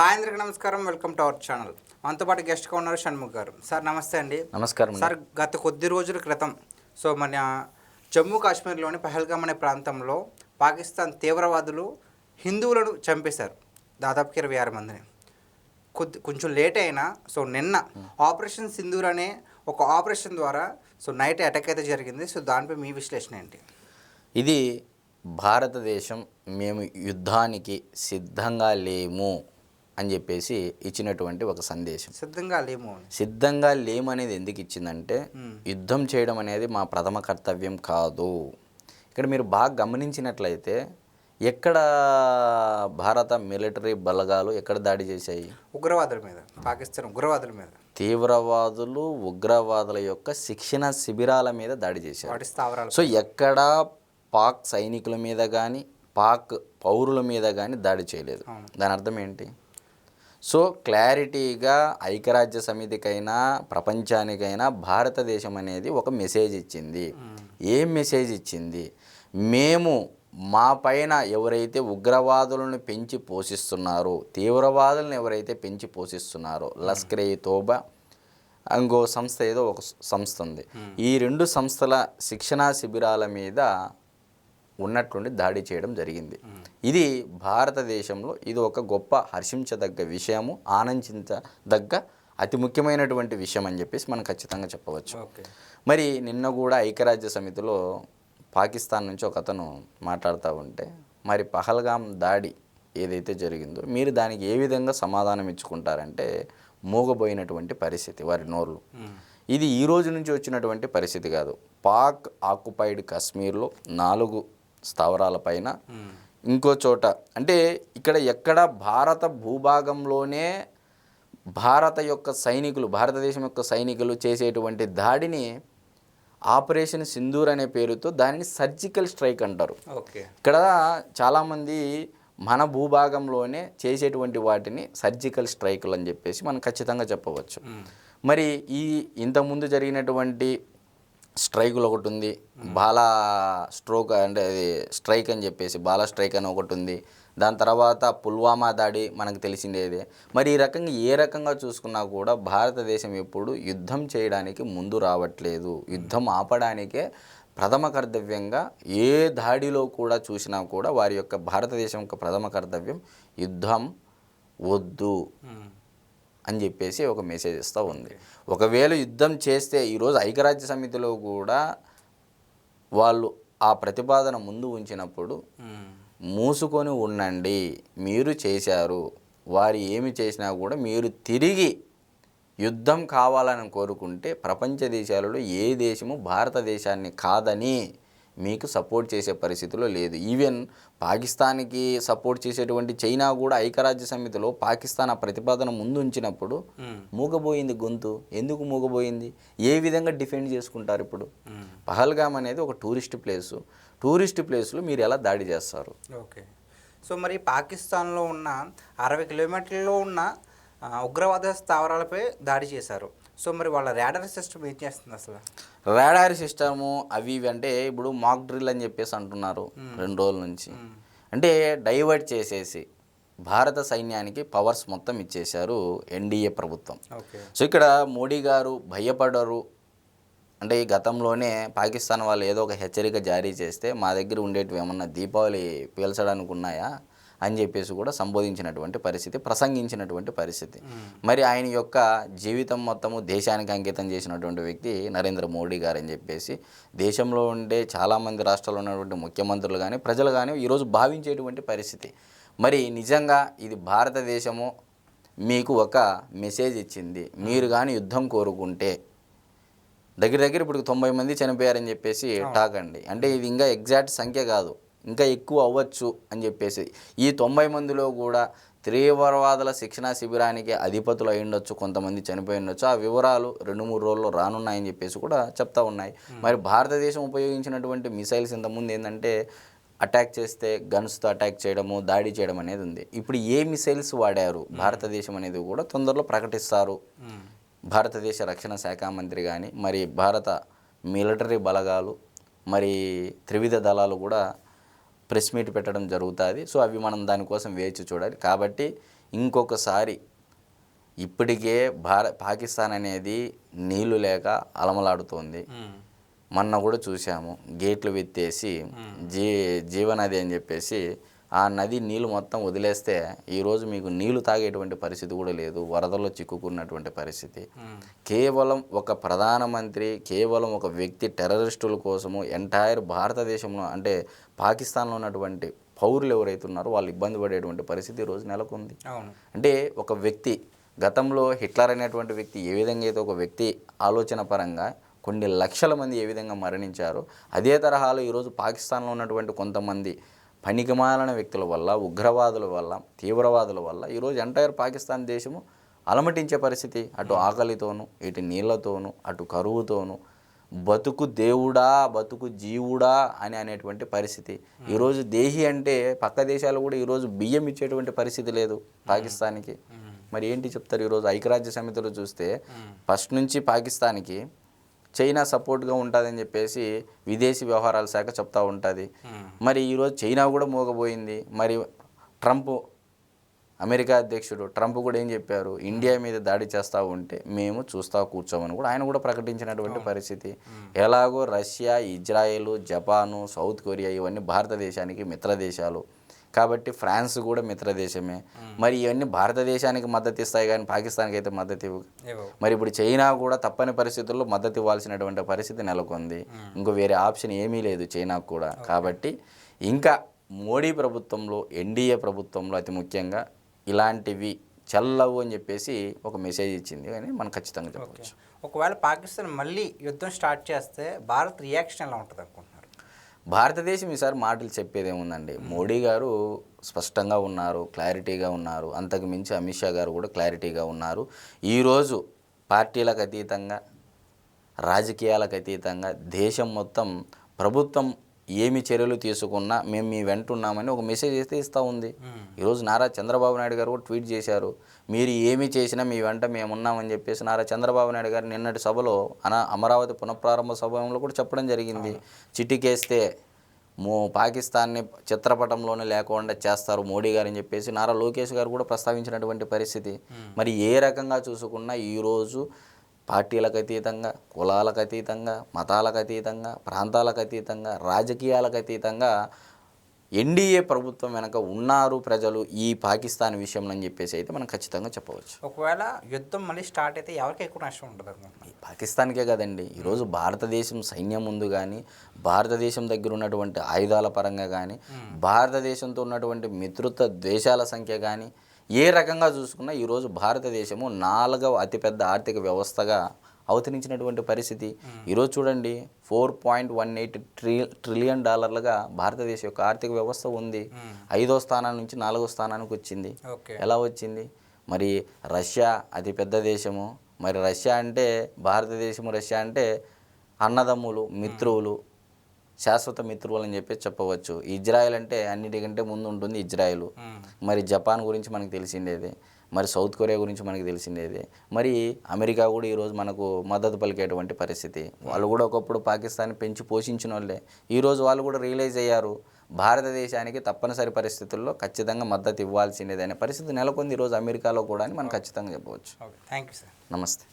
Hi అందరికీ నమస్కారం welcome to our channel. మనతో పాటు గెస్ట్గా ఉన్నారు షణ్ముఖ్ గారు. సార్ నమస్తే అండి. నమస్కారం. సార్ గత కొద్ది రోజుల క్రితం సో మన జమ్మూ కాశ్మీర్లోని పహల్గామ్ అనే ప్రాంతంలో పాకిస్తాన్ తీవ్రవాదులు హిందువులను చంపేశారు. దాదాపుకి ఇరవై ఆరు మందిని. కొద్ది కొంచెం లేట్ అయినా సో నిన్న ఆపరేషన్ సింధూర్ అనే ఒక ఆపరేషన్ ద్వారా సో నైట్ అటాక్ అయితే జరిగింది. సో దానిపై మీ విశ్లేషణ ఏంటి? ఇది భారతదేశం మేము యుద్ధానికి సిద్ధంగా లేము. అని చెప్పేసి ఇచ్చినటువంటి ఒక సందేశం. సిద్ధంగా లేము సిద్ధంగా లేమనేది ఎందుకు ఇచ్చిందంటే యుద్ధం చేయడం అనేది మా ప్రథమ కర్తవ్యం కాదు. ఇక్కడ మీరు బాగా గమనించినట్లయితే ఎక్కడ భారత మిలిటరీ బలగాలు ఎక్కడ దాడి చేశాయి? ఉగ్రవాదుల మీద పాకిస్తాన్ ఉగ్రవాదుల మీద. తీవ్రవాదులు ఉగ్రవాదుల యొక్క శిక్షణ శిబిరాల మీద దాడి చేశారు. సో ఎక్కడా పాక్ సైనికుల మీద కానీ పాక్ పౌరుల మీద కానీ దాడి చేయలేదు. దాని అర్థం ఏంటి? సో క్లారిటీగా ఐక్యరాజ్య సమితికైనా ప్రపంచానికైనా భారతదేశం అనేది ఒక మెసేజ్ ఇచ్చింది. ఏం మెసేజ్ ఇచ్చింది? మేము మా పైన ఎవరైతే ఉగ్రవాదులను పెంచి పోషిస్తున్నారో తీవ్రవాదులను ఎవరైతే పెంచి పోషిస్తున్నారో లస్కరే తోబా ఇంకో సంస్థ ఏదో ఒక సంస్థ ఉంది. ఈ రెండు సంస్థల శిక్షణా శిబిరాల మీద ఉన్నట్లుండి దాడి చేయడం జరిగింది. ఇది భారతదేశంలో ఇది ఒక గొప్ప హర్షించదగ్గ విషయము ఆనందించదగ్గ అతి ముఖ్యమైనటువంటి విషయం అని చెప్పేసి మనం ఖచ్చితంగా చెప్పవచ్చు. మరి నిన్న కూడా ఐక్యరాజ్య సమితిలో పాకిస్తాన్ నుంచి ఒక అతను మాట్లాడుతూ ఉంటే మరి పహల్గాం దాడి ఏదైతే జరిగిందో మీరు దానికి ఏ విధంగా సమాధానం ఇచ్చుకుంటారంటే మూగబోయినటువంటి పరిస్థితి వారి నోర్లు. ఇది ఈ రోజు నుంచి వచ్చినటువంటి పరిస్థితి కాదు. పాక్ ఆక్యుపైడ్ కాశ్మీర్లో నాలుగు స్థావరాలపైన ఇంకో చోట అంటే ఇక్కడ ఎక్కడ భారత భూభాగంలోనే భారత యొక్క సైనికులు భారతదేశం యొక్క సైనికులు చేసేటువంటి దాడిని ఆపరేషన్ సింధూర్ అనే పేరుతో దానిని సర్జికల్ స్ట్రైక్ అంటారు. ఓకే. ఇక్కడ చాలామంది మన భూభాగంలోనే చేసేటువంటి వాటిని సర్జికల్ స్ట్రైకులు అని చెప్పేసి మనం ఖచ్చితంగా చెప్పవచ్చు. మరి ఈ ఇంతకుముందు జరిగినటువంటి స్ట్రైకులు ఒకటి ఉంది బాలా స్ట్రోక్ అంటే అది స్ట్రైక్ అని చెప్పేసి బాలా స్ట్రైక్ అని ఒకటి ఉంది దాని తర్వాత పుల్వామా దాడి మనకు తెలిసిందేదే మరి ఈ రకంగా ఏ రకంగా చూసుకున్నా కూడా భారతదేశం ఎప్పుడు యుద్ధం చేయడానికి ముందు రావట్లేదు. యుద్ధం ఆపడానికే ప్రథమ కర్తవ్యంగా ఏ దాడిలో కూడా చూసినా కూడా వారి యొక్క భారతదేశం యొక్క ప్రథమ కర్తవ్యం యుద్ధం వద్దు. అని చెప్పేసి ఒక మెసేజ్ ఇస్తూ ఉంది. ఒకవేళ యుద్ధం చేస్తే ఈరోజు ఐక్యరాజ్య సమితిలో కూడా వాళ్ళు ఆ ప్రతిపాదన ముందు ఉంచినప్పుడు మూసుకొని ఉండండి మీరు చేశారు వారు ఏమి చేసినా కూడా మీరు తిరిగి యుద్ధం కావాలని కోరుకుంటే ప్రపంచ దేశాలలో ఏ దేశము భారతదేశాన్ని కాదని మీకు సపోర్ట్ చేసే పరిస్థితిలో లేదు. ఈవెన్ పాకిస్తాన్కి సపోర్ట్ చేసేటువంటి చైనా కూడా ఐక్యరాజ్య సమితిలో పాకిస్తాన్ ఆ ప్రతిపాదన ముందు ఉంచినప్పుడు మూగబోయింది గొంతు. ఎందుకు మూగబోయింది? ఏ విధంగా డిఫెండ్ చేసుకుంటారు ఇప్పుడు? పహల్గామ్ అనేది ఒక టూరిస్ట్ ప్లేసు టూరిస్ట్ ప్లేస్లో మీరు ఎలా దాడి చేస్తారు? ఓకే సో మరి పాకిస్తాన్లో ఉన్న అరవై కిలోమీటర్లలో ఉన్న ఉగ్రవాద స్థావరాలపై దాడి చేశారు. సో మరి వాళ్ళ ర్యాడర్ సిస్టమ్ ఏం చేస్తుంది అసలు? రాడార్ సిస్టము అవి ఇవి అంటే ఇప్పుడు మాక్ డ్రిల్ అని చెప్పేసి అంటున్నారు రెండు రోజుల నుంచి. అంటే డైవర్ట్ చేసేసి భారత సైన్యానికి పవర్స్ మొత్తం ఇచ్చేశారు ఎన్డీఏ ప్రభుత్వం. సో ఇక్కడ మోడీ గారు భయపడరు. అంటే ఈ గతంలోనే పాకిస్తాన్ వాళ్ళు ఏదో ఒక హెచ్చరిక జారీ చేస్తే మా దగ్గర ఉండేటివి ఏమన్నా దీపావళి పీల్చడానికి ఉన్నాయా అని చెప్పేసి కూడా సంబోధించినటువంటి పరిస్థితి ప్రసంగించినటువంటి పరిస్థితి. మరి ఆయన యొక్క జీవితం మొత్తము దేశానికి అంకితం చేసినటువంటి వ్యక్తి నరేంద్ర మోడీ గారు అని చెప్పేసి దేశంలో ఉండే చాలామంది రాష్ట్రాల్లో ఉన్నటువంటి ముఖ్యమంత్రులు కానీ ప్రజలు కానీ ఈరోజు భావించేటువంటి పరిస్థితి. మరి నిజంగా ఇది భారతదేశము మీకు ఒక మెసేజ్ ఇచ్చింది. మీరు కానీ యుద్ధం కోరుకుంటే దగ్గర దగ్గర ఇప్పుడు తొంభై మంది చనిపోయారని చెప్పేసి టాక్ అండి. అంటే ఇది ఇంకా ఎగ్జాక్ట్ సంఖ్య కాదు. ఇంకా ఎక్కువ అవ్వచ్చు అని చెప్పేసి. ఈ తొంభై మందిలో కూడా తీవ్రవాదుల శిక్షణా శిబిరానికి అధిపతులు అయి ఉండొచ్చు కొంతమంది చనిపోయి ఉండొచ్చు. ఆ వివరాలు రెండు మూడు రోజుల్లో రానున్నాయని చెప్పేసి కూడా చెప్తా ఉన్నాయి. మరి భారతదేశం ఉపయోగించినటువంటి మిసైల్స్ ఇంతకుముందు ఏంటంటే అటాక్ చేస్తే గన్స్తో అటాక్ చేయడము దాడి చేయడం అనేది ఉంది. ఇప్పుడు ఏ మిసైల్స్ వాడారు? భారతదేశం అనేది కూడా తొందరలో ప్రకటిస్తారు. భారతదేశ రక్షణ శాఖ మంత్రి కానీ మరి భారత మిలిటరీ బలగాలు మరి త్రివిధ దళాలు కూడా ప్రెస్ మీట్ పెట్టడం జరుగుతుంది. సో అవి మనం దానికోసం వేచి చూడాలి. కాబట్టి ఇంకొకసారి ఇప్పటికే భార పాకిస్తాన్ అనేది నీళ్ళు లేక అలమలాడుతోంది. మొన్న కూడా చూసాము గేట్లు విత్తేసి జీ జీవనది అని చెప్పేసి ఆ నది నీళ్ళు మొత్తం వదిలేస్తే ఈరోజు మీకు నీళ్ళు తాగేటువంటి పరిస్థితి కూడా లేదు వరదల్లో చిక్కుకున్నటువంటి పరిస్థితి. కేవలం ఒక ప్రధానమంత్రి కేవలం ఒక వ్యక్తి టెర్రరిస్టుల కోసము ఎంటైర్ భారతదేశంలో అంటే పాకిస్తాన్లో ఉన్నటువంటి పౌరులు ఎవరైతే ఉన్నారో వాళ్ళు ఇబ్బంది పడేటువంటి పరిస్థితి ఈరోజు నెలకొంది. అంటే ఒక వ్యక్తి గతంలో హిట్లర్ అనేటువంటి వ్యక్తి ఏ విధంగా అయితే ఒక వ్యక్తి ఆలోచన పరంగా కొన్ని లక్షల మంది ఏ విధంగా మరణించారో అదే తరహాలో ఈరోజు పాకిస్తాన్లో ఉన్నటువంటి కొంతమంది పనికిమాలిన వ్యక్తుల వల్ల ఉగ్రవాదుల వల్ల తీవ్రవాదుల వల్ల ఈరోజు ఎంటైర్ పాకిస్తాన్ దేశము అలమటించే పరిస్థితి. అటు ఆకలితోనూ ఇటు నీళ్ళతోనూ అటు కరువుతోనూ బతుకు దేవుడా బతుకు జీవుడా అని అనేటువంటి పరిస్థితి. ఈరోజు దేహి అంటే పక్క దేశాలు కూడా ఈరోజు బియ్యం ఇచ్చేటువంటి పరిస్థితి లేదు పాకిస్తాన్కి. మరి ఏంటి చెప్తారు ఈరోజు ఐక్యరాజ్య సమితిలో చూస్తే ఫస్ట్ నుంచి పాకిస్తాన్కి చైనా సపోర్ట్గా ఉంటుందని చెప్పేసి విదేశీ వ్యవహారాల శాఖ చెప్తా ఉంటుంది. మరి ఈరోజు చైనా కూడా మోగబోయింది. మరి ట్రంప్ అమెరికా అధ్యక్షుడు ట్రంప్ కూడా ఏం చెప్పారు? ఇండియా మీద దాడి చేస్తూ ఉంటే మేము చూస్తా కూర్చోమని కూడా ఆయన కూడా ప్రకటించినటువంటి పరిస్థితి. ఎలాగో Russia Israel Japan South Korea ఇవన్నీ భారతదేశానికి మిత్ర దేశాలు కాబట్టి ఫ్రాన్స్ కూడా మిత్ర దేశమే మరి ఇవన్నీ భారతదేశానికి మద్దతు ఇస్తాయి కానీ పాకిస్తాన్కి అయితే మద్దతు ఇవ్వు. మరి ఇప్పుడు చైనా కూడా తప్పని పరిస్థితుల్లో మద్దతు ఇవ్వాల్సినటువంటి పరిస్థితి నెలకొంది. ఇంకో వేరే ఆప్షన్ ఏమీ లేదు చైనాకు కూడా. కాబట్టి ఇంకా మోడీ ప్రభుత్వంలో ఎన్డీఏ ప్రభుత్వంలో అతి ముఖ్యంగా ఇలాంటివి చల్లవు అని చెప్పేసి ఒక మెసేజ్ ఇచ్చింది అని మనం ఖచ్చితంగా చెప్పవచ్చు. ఒకవేళ పాకిస్తాన్ మళ్ళీ యుద్ధం స్టార్ట్ చేస్తే భారత్ రియాక్షన్ ఎలా ఉంటుంది అనుకుంటున్నారు భారతదేశం ఈసారి మాటలు చెప్పేది ఏముందండి? మోడీ గారు స్పష్టంగా ఉన్నారు క్లారిటీగా ఉన్నారు. అంతకు మించి అమిత్ షా గారు కూడా క్లారిటీగా ఉన్నారు. ఈరోజు పార్టీలకు అతీతంగా రాజకీయాలకు అతీతంగా దేశం మొత్తం ప్రభుత్వం ఏమి చర్యలు తీసుకున్నా మేము మీ వెంట ఉన్నామని ఒక మెసేజ్ అయితే ఇస్తూ ఉంది. ఈరోజు నారా చంద్రబాబు నాయుడు గారు కూడా ట్వీట్ చేశారు. మీరు ఏమి చేసినా మీ వెంట మేము ఉన్నామని చెప్పేసి నారా చంద్రబాబు నాయుడు గారు నిన్నటి సభలో అన అమరావతి పునఃప్రారంభ సభలో కూడా చెప్పడం జరిగింది. చిటికేస్తే మో పాకిస్తాన్ని చిత్రపటంలోనే లేకుండా చేస్తారు మోడీ గారు అని చెప్పేసి నారా లోకేష్ గారు కూడా ప్రస్తావించినటువంటి పరిస్థితి. మరి ఏ రకంగా చూసుకున్నా ఈరోజు పార్టీలకు అతీతంగా కులాలకు అతీతంగా మతాలకు అతీతంగా ప్రాంతాలకు అతీతంగా రాజకీయాలకు అతీతంగా ఎన్డీఏ ప్రభుత్వం వెనక ఉన్నారు ప్రజలు ఈ పాకిస్తాన్ విషయంలో అని చెప్పేసి అయితే మనం ఖచ్చితంగా చెప్పవచ్చు. ఒకవేళ యుద్ధం మళ్ళీ స్టార్ట్ అయితే ఎవరికి ఎక్కువ నష్టం ఉంటుంది పాకిస్తాన్కే కదండి. ఈరోజు భారతదేశం సైన్యం ముందు కానీ భారతదేశం దగ్గర ఉన్నటువంటి ఆయుధాల పరంగా కానీ భారతదేశంతో ఉన్నటువంటి మిత్రుత్వ ద్వేషాల సంఖ్య కానీ ఏ రకంగా చూసుకున్నా ఈరోజు భారతదేశము నాలుగవ అతిపెద్ద ఆర్థిక వ్యవస్థగా అవతరించినటువంటి పరిస్థితి. ఈరోజు చూడండి four point one eight ట్రి trillion డాలర్లుగా భారతదేశం యొక్క ఆర్థిక వ్యవస్థ ఉంది. ఐదో స్థానం నుంచి నాలుగో స్థానానికి వచ్చింది. ఎలా వచ్చింది? మరి రష్యా అతి పెద్ద దేశము. మరి రష్యా అంటే భారతదేశము రష్యా అంటే అన్నదమ్ములు మిత్రువులు శాశ్వత మిత్రువులు అని చెప్పి చెప్పవచ్చు. ఇజ్రాయెల్ అంటే అన్నిటికంటే ముందు ఉంటుంది ఇజ్రాయెల్. మరి జపాన్ గురించి మనకు తెలిసిండేది మరి సౌత్ కొరియా గురించి మనకు తెలిసిండేది మరి అమెరికా కూడా ఈరోజు మనకు మద్దతు పలికేటువంటి పరిస్థితి. వాళ్ళు కూడా ఒకప్పుడు పాకిస్తాన్ పెంచి పోషించిన వాళ్ళే. ఈరోజు వాళ్ళు కూడా రియలైజ్ అయ్యారు. భారతదేశానికి తప్పనిసరి పరిస్థితుల్లో ఖచ్చితంగా మద్దతు ఇవ్వాల్సిందేదనే పరిస్థితి నెలకొంది ఈరోజు అమెరికాలో కూడా అని మనం ఖచ్చితంగా చెప్పవచ్చు. Thank you sir. నమస్తే.